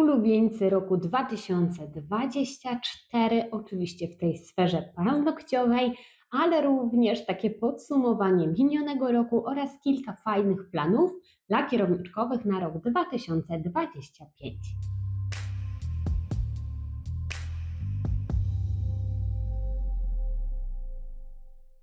ulubieńcy roku 2024, oczywiście w tej sferze paznokciowej, ale również takie podsumowanie minionego roku oraz kilka fajnych planów dla kierowniczkowych na rok 2025.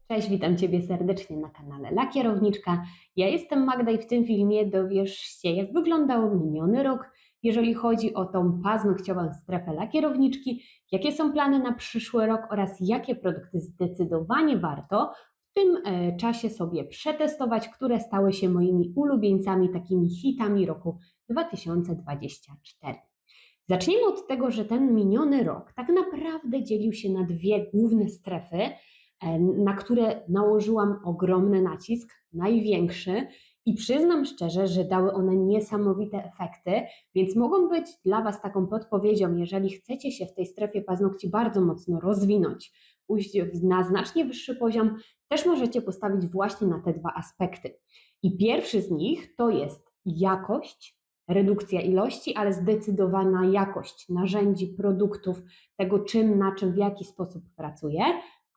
Cześć, witam Ciebie serdecznie na kanale La Kierowniczka. Ja jestem Magda i w tym filmie dowiesz się, jak wyglądał miniony rok, jeżeli chodzi o tą paznokciową strefę La Kierowniczki, jakie są plany na przyszły rok oraz jakie produkty zdecydowanie warto w tym e, czasie sobie przetestować, które stały się moimi ulubieńcami, takimi hitami roku 2024. Zacznijmy od tego, że ten miniony rok tak naprawdę dzielił się na dwie główne strefy – E, na które nałożyłam ogromny nacisk, największy, i przyznam szczerze, że dały one niesamowite efekty, więc mogą być dla Was taką podpowiedzią, jeżeli chcecie się w tej strefie paznokci bardzo mocno rozwinąć, pójść na znacznie wyższy poziom, też możecie postawić właśnie na te dwa aspekty. I pierwszy z nich to jest jakość, redukcja ilości, ale zdecydowana jakość narzędzi, produktów, tego czym, na czym, w jaki sposób pracuję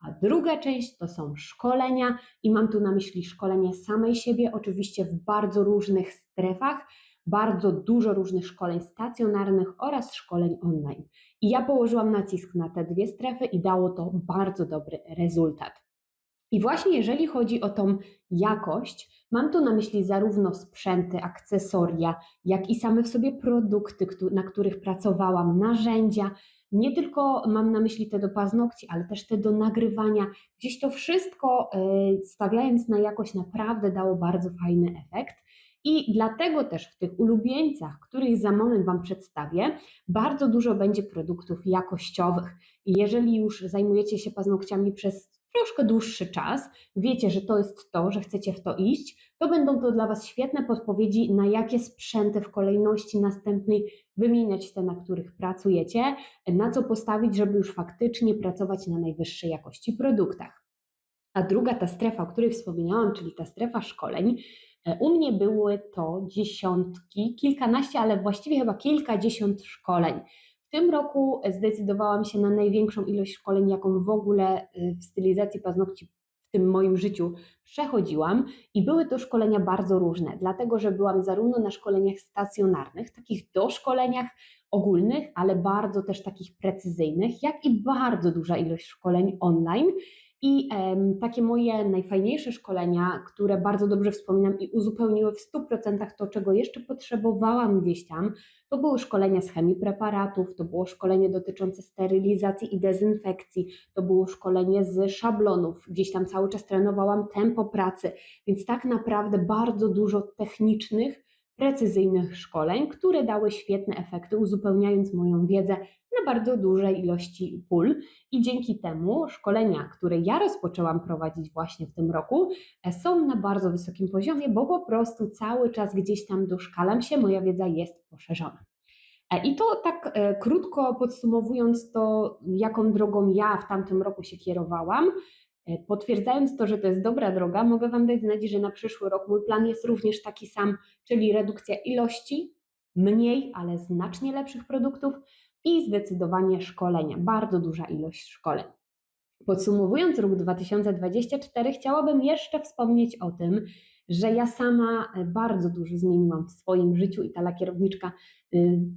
a druga część to są szkolenia i mam tu na myśli szkolenie samej siebie, oczywiście w bardzo różnych strefach, bardzo dużo różnych szkoleń stacjonarnych oraz szkoleń online. I ja położyłam nacisk na te dwie strefy i dało to bardzo dobry rezultat. I właśnie jeżeli chodzi o tą jakość, mam tu na myśli zarówno sprzęty, akcesoria, jak i same w sobie produkty, na których pracowałam, narzędzia, nie tylko mam na myśli te do paznokci, ale też te do nagrywania. Gdzieś to wszystko, e, stawiając na jakość, naprawdę dało bardzo fajny efekt. I dlatego też w tych ulubieńcach, których za moment Wam przedstawię, bardzo dużo będzie produktów jakościowych. Jeżeli już zajmujecie się paznokciami przez troszkę dłuższy czas, wiecie, że to jest to, że chcecie w to iść, to będą to dla Was świetne podpowiedzi, na jakie sprzęty w kolejności następnej wymieniać te, na których pracujecie, na co postawić, żeby już faktycznie pracować na najwyższej jakości produktach. A druga ta strefa, o której wspominałam, czyli ta strefa szkoleń, e, u mnie były to dziesiątki, kilkanaście, ale właściwie chyba kilkadziesiąt szkoleń. Tym roku zdecydowałam się na największą ilość szkoleń, jaką w ogóle y, w stylizacji paznokci w tym moim życiu przechodziłam. I były to szkolenia bardzo różne, dlatego że byłam zarówno na szkoleniach stacjonarnych, takich doszkoleniach ogólnych, ale bardzo też takich precyzyjnych, jak i bardzo duża ilość szkoleń online i takie moje najfajniejsze szkolenia, które bardzo dobrze wspominam i uzupełniły w 100% to, czego jeszcze potrzebowałam gdzieś tam, to były szkolenia z chemii preparatów, to było szkolenie dotyczące sterylizacji i dezynfekcji, to było szkolenie z szablonów, gdzieś tam cały czas trenowałam tempo pracy, więc tak naprawdę bardzo dużo technicznych, precyzyjnych szkoleń, które dały świetne efekty, uzupełniając moją wiedzę na bardzo dużej ilości pól. I dzięki temu szkolenia, które ja rozpoczęłam prowadzić właśnie w tym roku, e, są na bardzo wysokim poziomie, bo po prostu cały czas gdzieś tam doszkalam się, moja wiedza jest poszerzona. E, I to tak e, krótko podsumowując to, jaką drogą ja w tamtym roku się kierowałam, potwierdzając to, że to jest dobra droga, mogę Wam dać znać, że na przyszły rok mój plan jest również taki sam, czyli redukcja ilości, mniej, ale znacznie lepszych produktów i zdecydowanie szkolenia, bardzo duża ilość szkoleń. Podsumowując rok 2024, chciałabym jeszcze wspomnieć o tym, że ja sama e, bardzo dużo zmieniłam w swoim życiu i ta lakierowniczka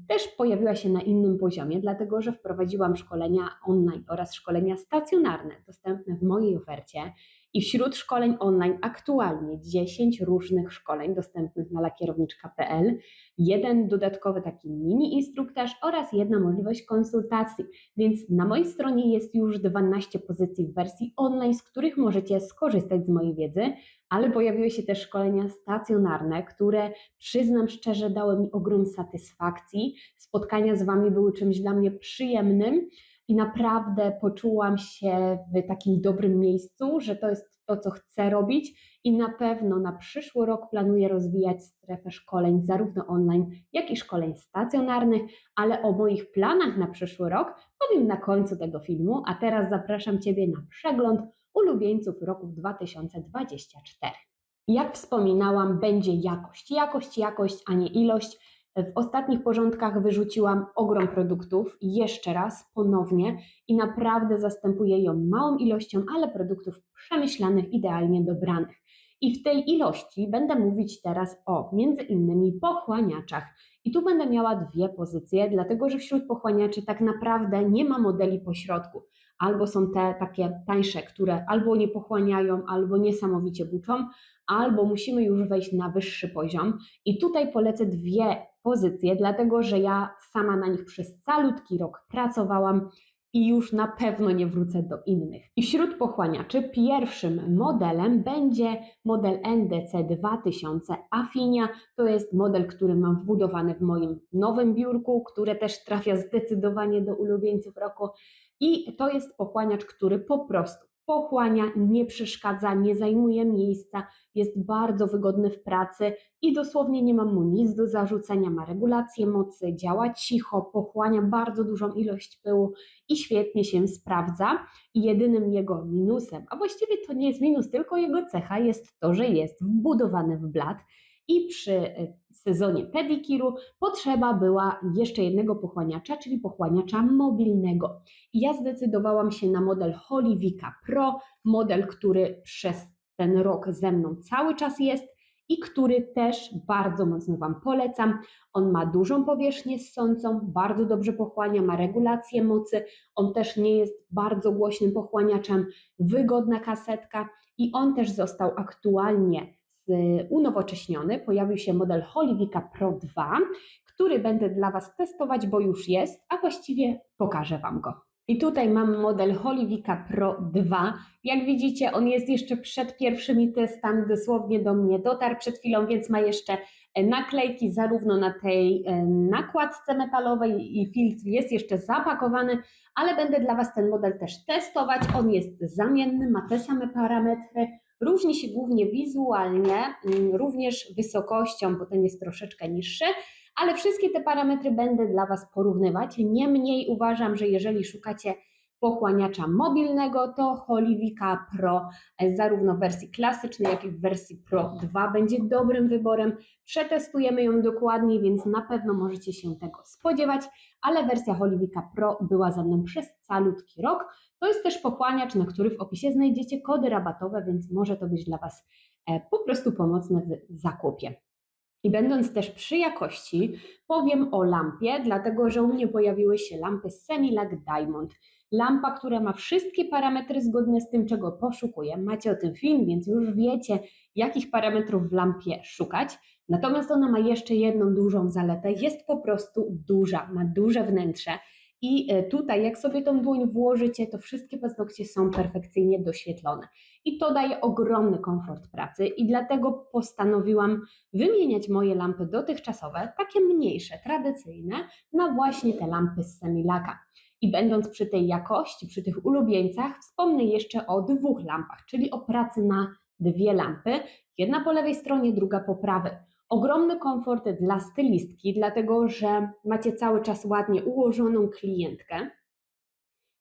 też pojawiła się na innym poziomie, dlatego że wprowadziłam szkolenia online oraz szkolenia stacjonarne dostępne w mojej ofercie i wśród szkoleń online aktualnie 10 różnych szkoleń dostępnych na lakierowniczka.pl, jeden dodatkowy taki mini instruktaż oraz jedna możliwość konsultacji. Więc na mojej stronie jest już 12 pozycji w wersji online, z których możecie skorzystać z mojej wiedzy, ale pojawiły się też szkolenia stacjonarne, które przyznam szczerze dały mi ogrom satysfakcji. Spotkania z Wami były czymś dla mnie przyjemnym i naprawdę poczułam się w takim dobrym miejscu, że to jest to, co chcę robić i na pewno na przyszły rok planuję rozwijać strefę szkoleń zarówno online, jak i szkoleń stacjonarnych, ale o moich planach na przyszły rok powiem na końcu tego filmu, a teraz zapraszam Ciebie na przegląd ulubieńców roków 2024. Jak wspominałam, będzie jakość, jakość, jakość, a nie ilość W ostatnich porządkach wyrzuciłam ogrom produktów, jeszcze raz, ponownie i naprawdę zastępuję ją małą ilością, ale produktów przemyślanych, idealnie dobranych. I w tej ilości będę mówić teraz o między innymi pochłaniaczach. I tu będę miała dwie pozycje, dlatego że wśród pochłaniaczy tak naprawdę nie ma modeli pośrodku. Albo są te takie tańsze, które albo nie pochłaniają, albo niesamowicie buczą, albo musimy już wejść na wyższy poziom. I tutaj polecę dwie pozycje, dlatego że ja sama na nich przez calutki rok pracowałam i już na pewno nie wrócę do innych. I wśród pochłaniaczy pierwszym modelem będzie model NDC 2000 Affinia. To jest model, który mam wbudowany w moim nowym biurku, które też trafia zdecydowanie do ulubieńców roku. I to jest pochłaniacz, który po prostu pochłania, nie przeszkadza, nie zajmuje miejsca, jest bardzo wygodny w pracy i dosłownie nie mam mu nic do zarzucenia. Ma regulację mocy, działa cicho, pochłania bardzo dużą ilość pyłu i świetnie się sprawdza. I jedynym jego minusem, a właściwie to nie jest minus, tylko jego cecha jest to, że jest wbudowany w blat. I przy sezonie pedikiru potrzeba była jeszcze jednego pochłaniacza, czyli pochłaniacza mobilnego. I ja zdecydowałam się na model Holivika Pro, model, który przez ten rok ze mną cały czas jest i który też bardzo mocno Wam polecam. On ma dużą powierzchnię ssącą, bardzo dobrze pochłania, ma regulację mocy, on też nie jest bardzo głośnym pochłaniaczem, wygodna kasetka i on też został aktualnie unowocześniony. Pojawił się model Holivika Pro 2, który będę dla Was testować, bo już jest, a właściwie pokażę Wam go. I tutaj mam model Holivika Pro 2. Jak widzicie, on jest jeszcze przed pierwszymi testami, dosłownie do mnie dotarł przed chwilą, więc ma jeszcze e, naklejki zarówno na tej e, nakładce metalowej i filtr jest jeszcze zapakowany, ale będę dla Was ten model też testować. On jest zamienny, ma te same parametry, Różni się głównie wizualnie, mm, również wysokością, bo ten jest troszeczkę niższy, ale wszystkie te parametry będę dla Was porównywać. Niemniej uważam, że jeżeli szukacie pochłaniacza mobilnego, to Holivika Pro e, zarówno w wersji klasycznej, jak i w wersji Pro 2 będzie dobrym wyborem. Przetestujemy ją dokładniej, więc na pewno możecie się tego spodziewać, ale wersja Holivika Pro była ze mną przez calutki rok. To jest też pochłaniacz, na który w opisie znajdziecie kody rabatowe, więc może to być dla Was e, po prostu pomocne w zakupie. I będąc też przy jakości, powiem o lampie, dlatego że u mnie pojawiły się lampy Semilac Diamond. Lampa, która ma wszystkie parametry zgodne z tym, czego poszukuję. Macie o tym film, więc już wiecie, jakich parametrów w lampie szukać. Natomiast ona ma jeszcze jedną dużą zaletę. Jest po prostu duża, ma duże wnętrze. I e, tutaj, jak sobie tą dłoń włożycie, to wszystkie paznokcie są perfekcyjnie doświetlone. I to daje ogromny komfort pracy, i dlatego postanowiłam wymieniać moje lampy dotychczasowe, takie mniejsze, tradycyjne, na właśnie te lampy z Semilaka. I będąc przy tej jakości, przy tych ulubieńcach, wspomnę jeszcze o dwóch lampach, czyli o pracy na dwie lampy, jedna po lewej stronie, druga po prawej. Ogromny komfort dla stylistki, dlatego że macie cały czas ładnie ułożoną klientkę.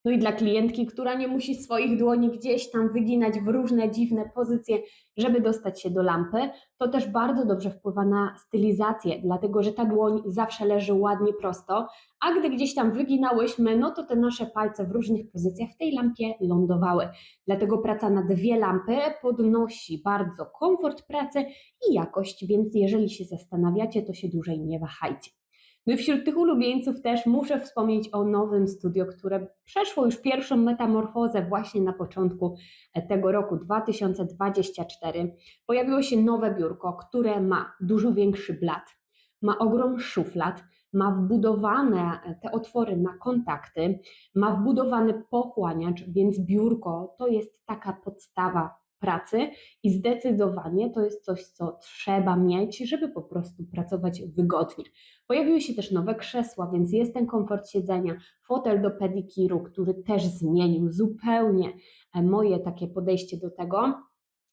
No i dla klientki, która nie musi swoich dłoni gdzieś tam wyginać w różne dziwne pozycje, żeby dostać się do lampy, to też bardzo dobrze wpływa na stylizację, dlatego że ta dłoń zawsze leży ładnie prosto, a gdy gdzieś tam wyginałyśmy, no to te nasze palce w różnych pozycjach w tej lampie lądowały. Dlatego praca na dwie lampy podnosi bardzo komfort pracy i jakość, więc jeżeli się zastanawiacie, to się dłużej nie wahajcie. No i wśród tych ulubieńców też muszę wspomnieć o nowym studio, które przeszło już pierwszą metamorfozę właśnie na początku e, tego roku 2024. Pojawiło się nowe biurko, które ma dużo większy blat, ma ogrom szuflad, ma wbudowane e, te otwory na kontakty, ma wbudowany pochłaniacz, więc biurko to jest taka podstawa pracy i zdecydowanie to jest coś, co trzeba mieć, żeby po prostu pracować wygodnie. Pojawiły się też nowe krzesła, więc jest ten komfort siedzenia, fotel do pedikiru, który też zmienił zupełnie e, moje takie podejście do tego,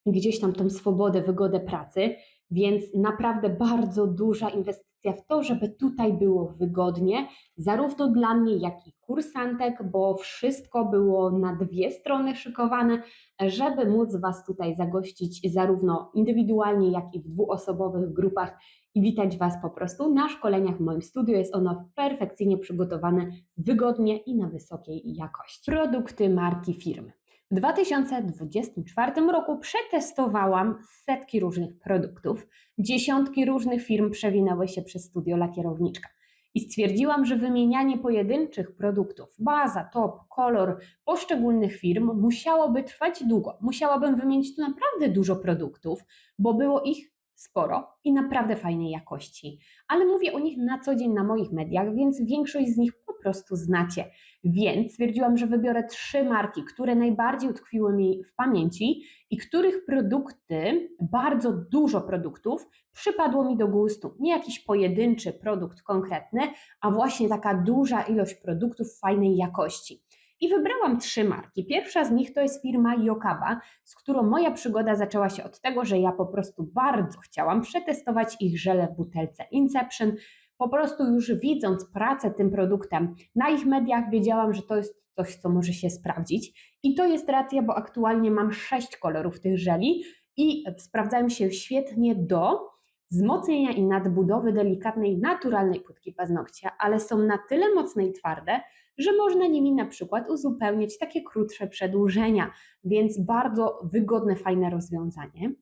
gdzieś tam tą swobodę, wygodę pracy, więc naprawdę bardzo duża inwestycja w to, żeby tutaj było wygodnie, zarówno dla mnie, jak i kursantek, bo wszystko było na dwie strony szykowane, żeby móc Was tutaj zagościć zarówno indywidualnie, jak i w dwuosobowych grupach i witać Was po prostu na szkoleniach w moim studiu. Jest ono perfekcyjnie przygotowane, wygodnie i na wysokiej jakości. Produkty marki firmy. W 2024 roku przetestowałam setki różnych produktów. Dziesiątki różnych firm przewinęły się przez studio lakierowniczka. I stwierdziłam, że wymienianie pojedynczych produktów, baza, top, kolor poszczególnych firm musiałoby trwać długo. Musiałabym wymienić tu naprawdę dużo produktów, bo było ich sporo i naprawdę fajnej jakości. Ale mówię o nich na co dzień na moich mediach, więc większość z nich prostu znacie. Więc stwierdziłam, że wybiorę trzy marki, które najbardziej utkwiły mi w pamięci i których produkty, bardzo dużo produktów, przypadło mi do gustu. Nie jakiś pojedynczy produkt konkretny, a właśnie taka duża ilość produktów fajnej jakości. I wybrałam trzy marki. Pierwsza z nich to jest firma Yokaba, z którą moja przygoda zaczęła się od tego, że ja po prostu bardzo chciałam przetestować ich żele w butelce Inception. Po prostu już widząc pracę tym produktem na ich mediach, wiedziałam, że to jest coś, co może się sprawdzić. I to jest racja, bo aktualnie mam sześć kolorów tych żeli i sprawdzają się świetnie do wzmocnienia i nadbudowy delikatnej, naturalnej płytki paznokcia, ale są na tyle mocne i twarde, że można nimi na przykład uzupełniać takie krótsze przedłużenia, więc bardzo wygodne, fajne rozwiązanie.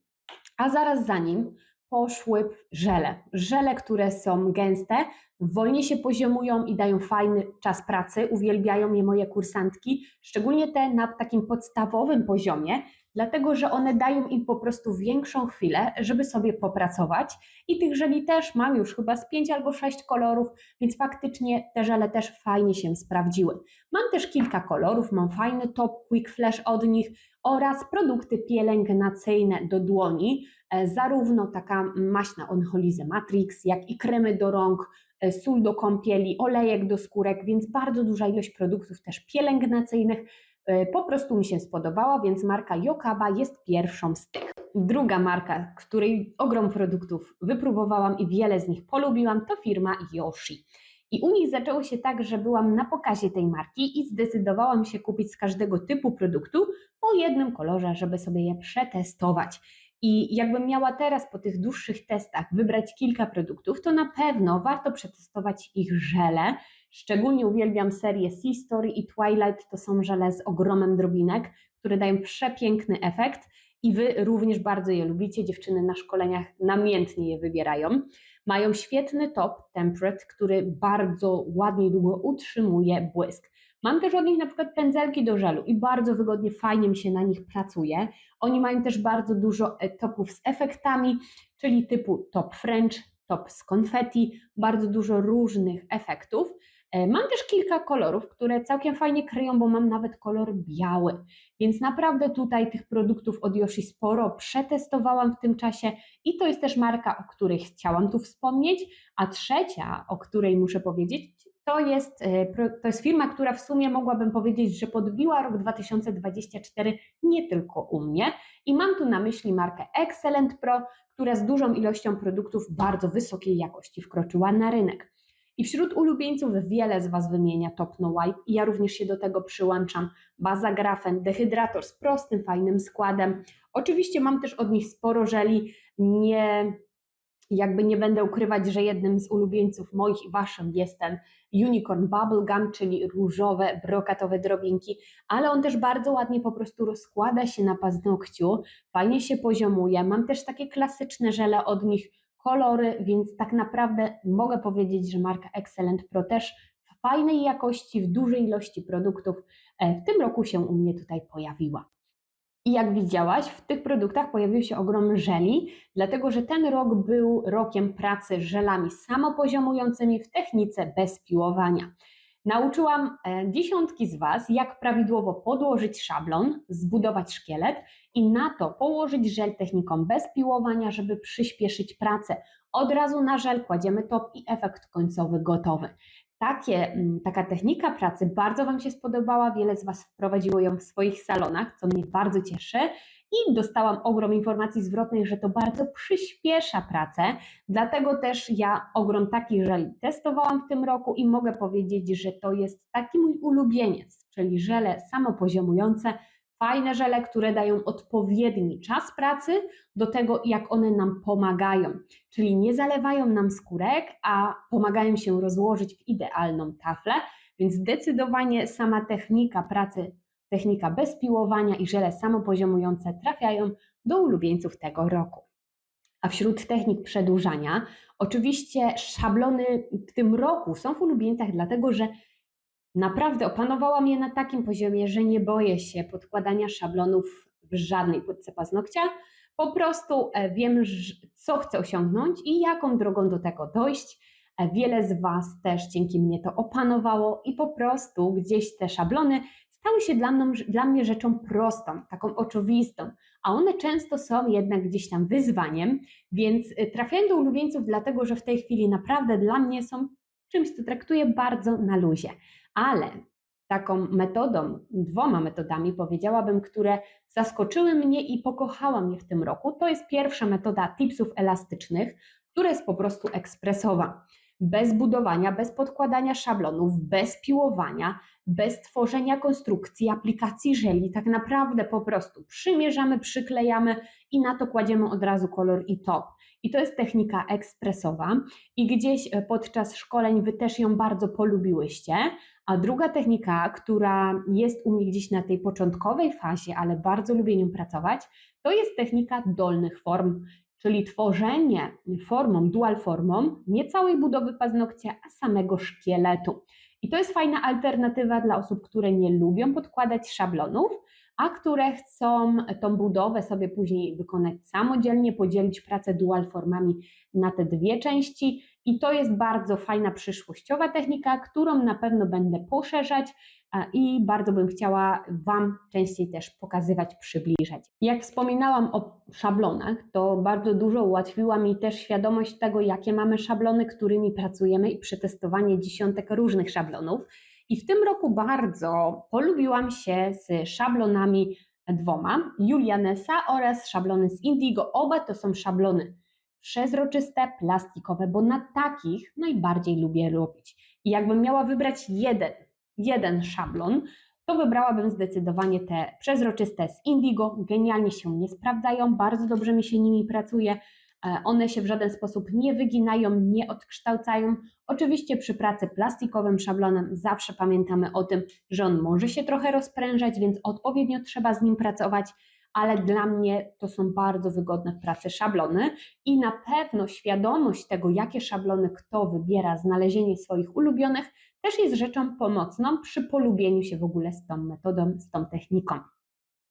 A zaraz za nim poszły żele. Żele, które są gęste, wolniej się poziomują i dają fajny czas pracy. Uwielbiają je moje kursantki, szczególnie te na takim podstawowym poziomie, dlatego że one dają im po prostu większą chwilę, żeby sobie popracować. I tych żeli też mam już chyba z 5 albo 6 kolorów, więc faktycznie te żele też fajnie się sprawdziły. Mam też kilka kolorów, mam fajny top Quick Flash od nich oraz produkty pielęgnacyjne do dłoni, zarówno taka maśna Onholize Matrix, jak i kremy do rąk, e, sól do kąpieli, olejek do skórek, więc bardzo duża ilość produktów też pielęgnacyjnych E, po prostu mi się spodobała, więc marka Yokaba jest pierwszą z tych. Druga marka, której ogrom produktów wypróbowałam i wiele z nich polubiłam, to firma Yoshi. I u nich zaczęło się tak, że byłam na pokazie tej marki i zdecydowałam się kupić z każdego typu produktu po jednym kolorze, żeby sobie je przetestować. I jakbym miała teraz po tych dłuższych testach wybrać kilka produktów, to na pewno warto przetestować ich żele. Szczególnie uwielbiam serię Sea Story i Twilight, to są żele z ogromem drobinek, które dają przepiękny efekt i Wy również bardzo je lubicie. Dziewczyny na szkoleniach namiętnie je wybierają. Mają świetny top Temperate, który bardzo ładnie długo utrzymuje błysk. Mam też od nich na przykład pędzelki do żelu i bardzo wygodnie, fajnie mi się na nich pracuje. Oni mają też bardzo dużo e, topów z efektami, czyli typu top French, top z konfetti, bardzo dużo różnych efektów. E, mam też kilka kolorów, które całkiem fajnie kryją, bo mam nawet kolor biały. Więc naprawdę tutaj tych produktów od Yoshi sporo przetestowałam w tym czasie i to jest też marka, o której chciałam tu wspomnieć. A trzecia, o której muszę powiedzieć, to jest, e, to jest firma, która w sumie mogłabym powiedzieć, że podbiła rok 2024 nie tylko u mnie. I mam tu na myśli markę Excellent Pro, która z dużą ilością produktów bardzo wysokiej jakości wkroczyła na rynek. I wśród ulubieńców wiele z Was wymienia Top No Wipe ja również się do tego przyłączam. Baza Grafen, dehydrator z prostym, fajnym składem. Oczywiście mam też od nich sporo żeli, nie jakby nie będę ukrywać, że jednym z ulubieńców moich i waszym jest ten Unicorn Bubble Gum, czyli różowe, brokatowe drobinki, ale on też bardzo ładnie po prostu rozkłada się na paznokciu, fajnie się poziomuje. Mam też takie klasyczne żele od nich, kolory, więc tak naprawdę mogę powiedzieć, że marka Excellent Pro też w fajnej jakości, w dużej ilości produktów e, w tym roku się u mnie tutaj pojawiła. I jak widziałaś, w tych produktach pojawił się ogrom żeli, dlatego że ten rok był rokiem pracy żelami samopoziomującymi w technice bez piłowania. Nauczyłam e, dziesiątki z Was, jak prawidłowo podłożyć szablon, zbudować szkielet i na to położyć żel techniką bez piłowania, żeby przyspieszyć pracę. Od razu na żel kładziemy top i efekt końcowy gotowy. Takie, mm, taka technika pracy bardzo Wam się spodobała, wiele z Was wprowadziło ją w swoich salonach, co mnie bardzo cieszy i dostałam ogrom informacji zwrotnych, że to bardzo przyspiesza pracę, dlatego też ja ogrom takich żeli testowałam w tym roku i mogę powiedzieć, że to jest taki mój ulubieniec, czyli żele samopoziomujące fajne żele, które dają odpowiedni czas pracy do tego, jak one nam pomagają. Czyli nie zalewają nam skórek, a pomagają się rozłożyć w idealną taflę, więc zdecydowanie sama technika pracy, technika bez piłowania i żele samopoziomujące trafiają do ulubieńców tego roku. A wśród technik przedłużania, oczywiście szablony w tym roku są w ulubieńcach, dlatego że naprawdę opanowałam je na takim poziomie, że nie boję się podkładania szablonów w żadnej płytce paznokcia. Po prostu e, wiem, co chcę osiągnąć i jaką drogą do tego dojść. E, Wiele z Was też dzięki mnie to opanowało i po prostu gdzieś te szablony stały się dla, mną, dla mnie rzeczą prostą, taką oczywistą, a one często są jednak gdzieś tam wyzwaniem, więc y, trafiają do ulubieńców dlatego, że w tej chwili naprawdę dla mnie są czymś, co traktuję bardzo na luzie. Ale taką metodą, dwoma metodami powiedziałabym, które zaskoczyły mnie i pokochałam je w tym roku, to jest pierwsza metoda tipsów elastycznych, która jest po prostu ekspresowa. Bez budowania, bez podkładania szablonów, bez piłowania, bez tworzenia konstrukcji, aplikacji żeli, tak naprawdę po prostu przymierzamy, przyklejamy i na to kładziemy od razu kolor i top. I to jest technika ekspresowa i gdzieś e, podczas szkoleń Wy też ją bardzo polubiłyście. A druga technika, która jest u mnie gdzieś na tej początkowej fazie, ale bardzo lubię nią pracować, to jest technika dolnych form, czyli tworzenie formą, dual formą, nie całej budowy paznokcia, a samego szkieletu. I to jest fajna alternatywa dla osób, które nie lubią podkładać szablonów, a które chcą tą budowę sobie później wykonać samodzielnie, podzielić pracę dual formami na te dwie części. I to jest bardzo fajna przyszłościowa technika, którą na pewno będę poszerzać i bardzo bym chciała Wam częściej też pokazywać, przybliżać. Jak wspominałam o szablonach, to bardzo dużo ułatwiła mi też świadomość tego, jakie mamy szablony, którymi pracujemy i przetestowanie dziesiątek różnych szablonów. I w tym roku bardzo polubiłam się z szablonami dwoma, Julianesa oraz szablony z Indigo. Oba to są szablony przezroczyste, plastikowe, bo na takich najbardziej lubię robić. I jakbym miała wybrać jeden, jeden szablon, to wybrałabym zdecydowanie te przezroczyste z Indigo. Genialnie się nie sprawdzają, bardzo dobrze mi się nimi pracuje. E, One się w żaden sposób nie wyginają, nie odkształcają. Oczywiście przy pracy plastikowym szablonem zawsze pamiętamy o tym, że on może się trochę rozprężać, więc odpowiednio trzeba z nim pracować, ale dla mnie to są bardzo wygodne w pracy szablony i na pewno świadomość tego, jakie szablony kto wybiera, znalezienie swoich ulubionych, też jest rzeczą pomocną przy polubieniu się w ogóle z tą metodą, z tą techniką.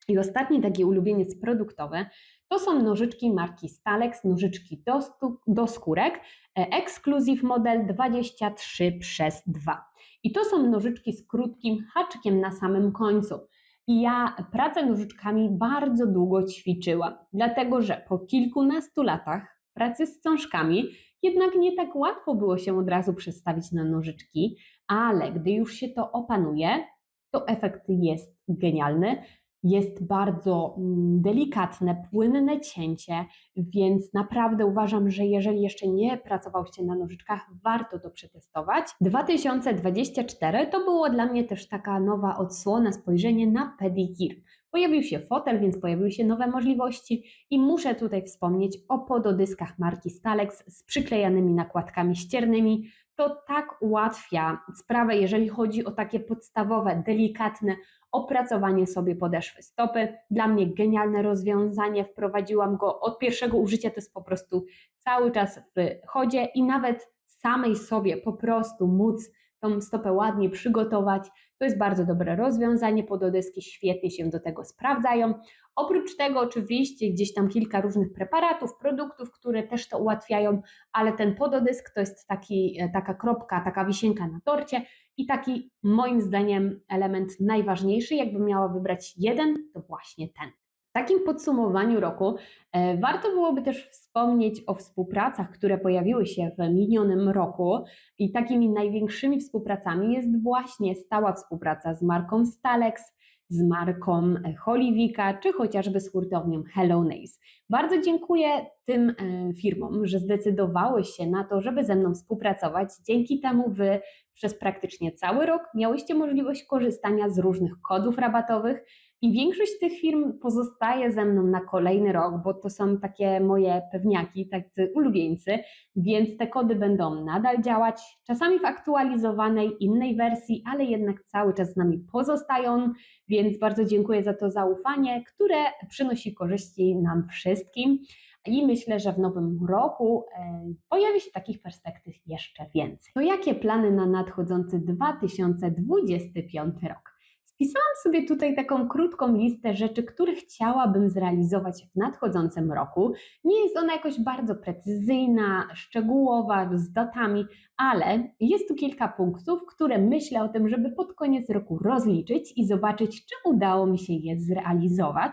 I ostatni taki ulubieniec produktowy to są nożyczki marki Stalex, nożyczki do, do skórek, e, Exclusive Model 23 przez 2. I to są nożyczki z krótkim haczykiem na samym końcu. I ja pracę nożyczkami bardzo długo ćwiczyłam, dlatego że po kilkunastu latach pracy z cążkami jednak nie tak łatwo było się od razu przestawić na nożyczki, ale gdy już się to opanuje, to efekt jest genialny. Jest bardzo mm, delikatne, płynne cięcie, więc naprawdę uważam, że jeżeli jeszcze nie pracowałście na nożyczkach, warto to przetestować. 2024 to było dla mnie też taka nowa odsłona, spojrzenie na pedicure. Pojawił się fotel, więc pojawiły się nowe możliwości i muszę tutaj wspomnieć o pododyskach marki Stalex z przyklejanymi nakładkami ściernymi. To tak ułatwia sprawę, jeżeli chodzi o takie podstawowe, delikatne opracowanie sobie podeszwy stopy. Dla mnie genialne rozwiązanie, wprowadziłam go od pierwszego użycia, to jest po prostu cały czas w chodzie i nawet samej sobie po prostu móc tą stopę ładnie przygotować. To jest bardzo dobre rozwiązanie, pododeski świetnie się do tego sprawdzają. Oprócz tego oczywiście gdzieś tam kilka różnych preparatów, produktów, które też to ułatwiają, ale ten pododysk to jest taki, e, taka kropka, taka wisienka na torcie i taki moim zdaniem element najważniejszy. Jakbym miała wybrać jeden, to właśnie ten. Takim podsumowaniu roku e, warto byłoby też wspomnieć o współpracach, które pojawiły się w minionym roku i takimi największymi współpracami jest właśnie stała współpraca z marką Stalex, z marką Holivika, czy chociażby z hurtownią Hello Nails. Bardzo dziękuję tym e, firmom, że zdecydowały się na to, żeby ze mną współpracować. Dzięki temu Wy przez praktycznie cały rok miałyście możliwość korzystania z różnych kodów rabatowych, I większość tych firm pozostaje ze mną na kolejny rok, bo to są takie moje pewniaki, tacy ulubieńcy, więc te kody będą nadal działać, czasami w aktualizowanej innej wersji, ale jednak cały czas z nami pozostają, więc bardzo dziękuję za to zaufanie, które przynosi korzyści nam wszystkim. I myślę, że w nowym roku e, pojawi się takich perspektyw jeszcze więcej. To jakie plany na nadchodzący 2025 rok? Spisałam sobie tutaj taką krótką listę rzeczy, które chciałabym zrealizować w nadchodzącym roku. Nie jest ona jakoś bardzo precyzyjna, szczegółowa, z datami, ale jest tu kilka punktów, które myślę o tym, żeby pod koniec roku rozliczyć i zobaczyć, czy udało mi się je zrealizować.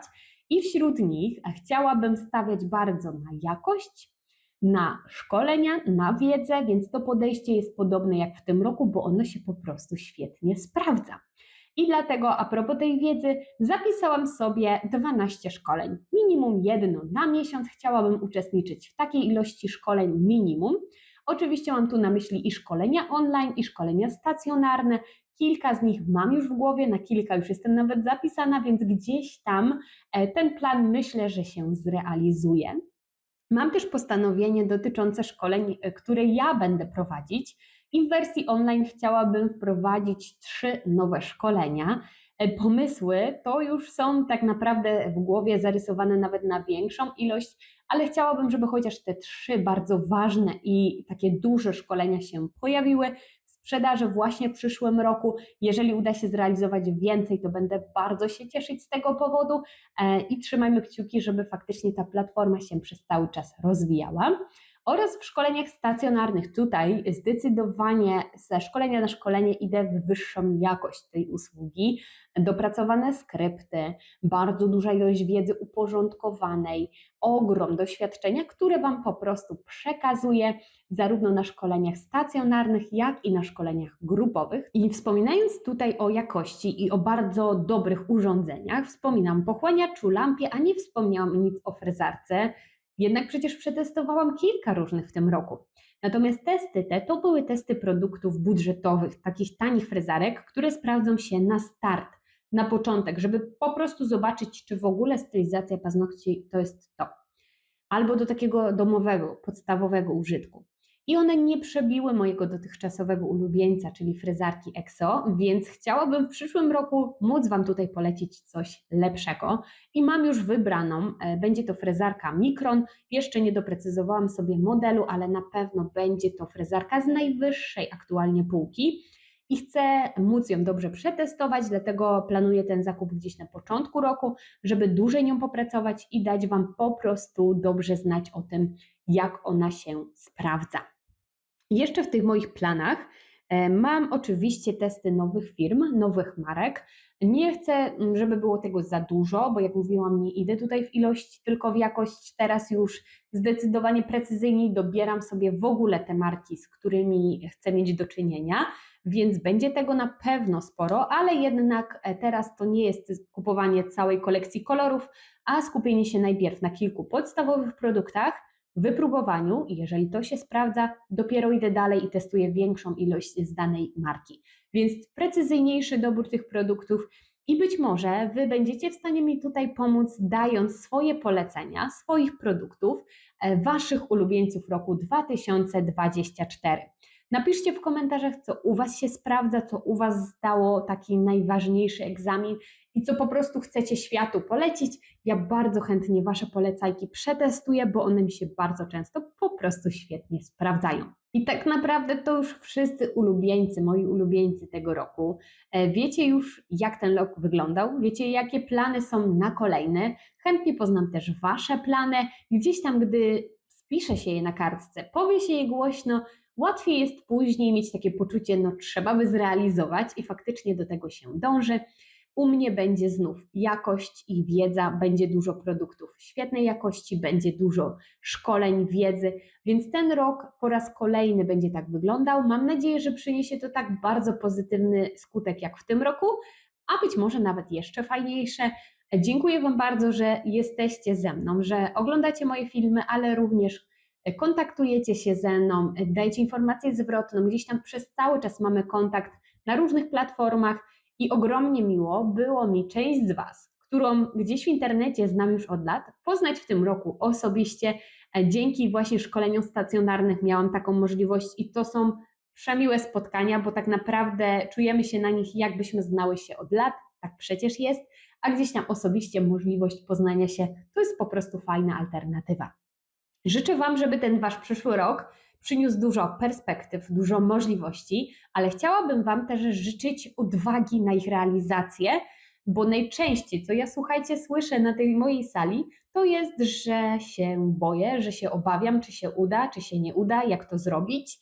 I wśród nich chciałabym stawiać bardzo na jakość, na szkolenia, na wiedzę, więc to podejście jest podobne jak w tym roku, bo ono się po prostu świetnie sprawdza. I dlatego a propos tej wiedzy zapisałam sobie 12 szkoleń. Minimum jedno na miesiąc chciałabym uczestniczyć w takiej ilości szkoleń minimum. Oczywiście mam tu na myśli i szkolenia online, i szkolenia stacjonarne. Kilka z nich mam już w głowie, na kilka już jestem nawet zapisana, więc gdzieś tam e, ten plan myślę, że się zrealizuje. Mam też postanowienie dotyczące szkoleń, e, które ja będę prowadzić i w wersji online chciałabym wprowadzić trzy nowe szkolenia. E, pomysły to już są tak naprawdę w głowie zarysowane nawet na większą ilość, ale chciałabym, żeby chociaż te trzy bardzo ważne i takie duże szkolenia się pojawiły w sprzedaży właśnie w przyszłym roku. Jeżeli uda się zrealizować więcej, to będę bardzo się cieszyć z tego powodu e, i trzymajmy kciuki, żeby faktycznie ta platforma się przez cały czas rozwijała oraz w szkoleniach stacjonarnych. Tutaj zdecydowanie ze szkolenia na szkolenie idę w wyższą jakość tej usługi, dopracowane skrypty, bardzo duża ilość wiedzy uporządkowanej, ogrom doświadczenia, które Wam po prostu przekazuję zarówno na szkoleniach stacjonarnych, jak i na szkoleniach grupowych. I wspominając tutaj o jakości i o bardzo dobrych urządzeniach, wspominam pochłaniaczu, lampie, a nie wspomniałam nic o frezarce, jednak przecież przetestowałam kilka różnych w tym roku. Natomiast testy te to były testy produktów budżetowych, takich tanich frezarek, które sprawdzą się na start, na początek, żeby po prostu zobaczyć, czy w ogóle stylizacja paznokci to jest to. Albo do takiego domowego, podstawowego użytku i one nie przebiły mojego dotychczasowego ulubieńca, czyli frezarki EXO, więc chciałabym w przyszłym roku móc Wam tutaj polecić coś lepszego. I mam już wybraną, e, będzie to frezarka Mikron, jeszcze nie doprecyzowałam sobie modelu, ale na pewno będzie to frezarka z najwyższej aktualnie półki. I chcę móc ją dobrze przetestować, dlatego planuję ten zakup gdzieś na początku roku, żeby dłużej nią popracować i dać Wam po prostu dobrze znać o tym, jak ona się sprawdza. Jeszcze w tych moich planach e, mam oczywiście testy nowych firm, nowych marek. Nie chcę, mm, żeby było tego za dużo, bo jak mówiłam, nie idę tutaj w ilość, tylko w jakość. Teraz już zdecydowanie precyzyjniej dobieram sobie w ogóle te marki, z którymi chcę mieć do czynienia, więc będzie tego na pewno sporo, ale jednak e, teraz to nie jest kupowanie całej kolekcji kolorów, a skupienie się najpierw na kilku podstawowych produktach wypróbowaniu i jeżeli to się sprawdza, dopiero idę dalej i testuję większą ilość z danej marki. Więc precyzyjniejszy dobór tych produktów i być może Wy będziecie w stanie mi tutaj pomóc, dając swoje polecenia, swoich produktów, e, Waszych ulubieńców roku 2024. Napiszcie w komentarzach, co u Was się sprawdza, co u Was zdało taki najważniejszy egzamin i co po prostu chcecie światu polecić. Ja bardzo chętnie Wasze polecajki przetestuję, bo one mi się bardzo często po prostu świetnie sprawdzają. I tak naprawdę to już wszyscy ulubieńcy, moi ulubieńcy tego roku. E, wiecie już, jak ten rok wyglądał, wiecie, jakie plany są na kolejne. Chętnie poznam też Wasze plany. Gdzieś tam, gdy spisze się je na kartce, powie się je głośno, łatwiej jest później mieć takie poczucie, no trzeba by zrealizować i faktycznie do tego się dąży. U mnie będzie znów jakość i wiedza, będzie dużo produktów świetnej jakości, będzie dużo szkoleń, wiedzy, więc ten rok po raz kolejny będzie tak wyglądał. Mam nadzieję, że przyniesie to tak bardzo pozytywny skutek jak w tym roku, a być może nawet jeszcze fajniejsze. Dziękuję Wam bardzo, że jesteście ze mną, że oglądacie moje filmy, ale również kontaktujecie się ze mną, dajcie informację zwrotną, gdzieś tam przez cały czas mamy kontakt na różnych platformach i ogromnie miło było mi część z Was, którą gdzieś w internecie znam już od lat, poznać w tym roku osobiście. E, Dzięki właśnie szkoleniom stacjonarnych miałam taką możliwość i to są przemiłe spotkania, bo tak naprawdę czujemy się na nich, jakbyśmy znały się od lat, tak przecież jest, a gdzieś tam osobiście możliwość poznania się to jest po prostu fajna alternatywa. Życzę Wam, żeby ten Wasz przyszły rok przyniósł dużo perspektyw, dużo możliwości, ale chciałabym Wam też życzyć odwagi na ich realizację, bo najczęściej, co ja słuchajcie, słyszę na tej mojej sali, to jest, że się boję, że się obawiam, czy się uda, czy się nie uda, jak to zrobić.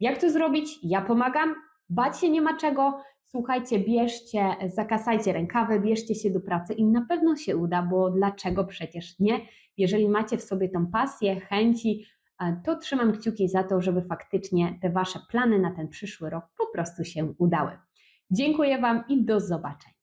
Jak to zrobić? Ja pomagam. Bać się nie ma czego. Słuchajcie, bierzcie, zakasajcie rękawy, bierzcie się do pracy i na pewno się uda, bo dlaczego przecież nie? Jeżeli macie w sobie tą pasję, chęci, e, to trzymam kciuki za to, żeby faktycznie te Wasze plany na ten przyszły rok po prostu się udały. Dziękuję Wam i do zobaczenia.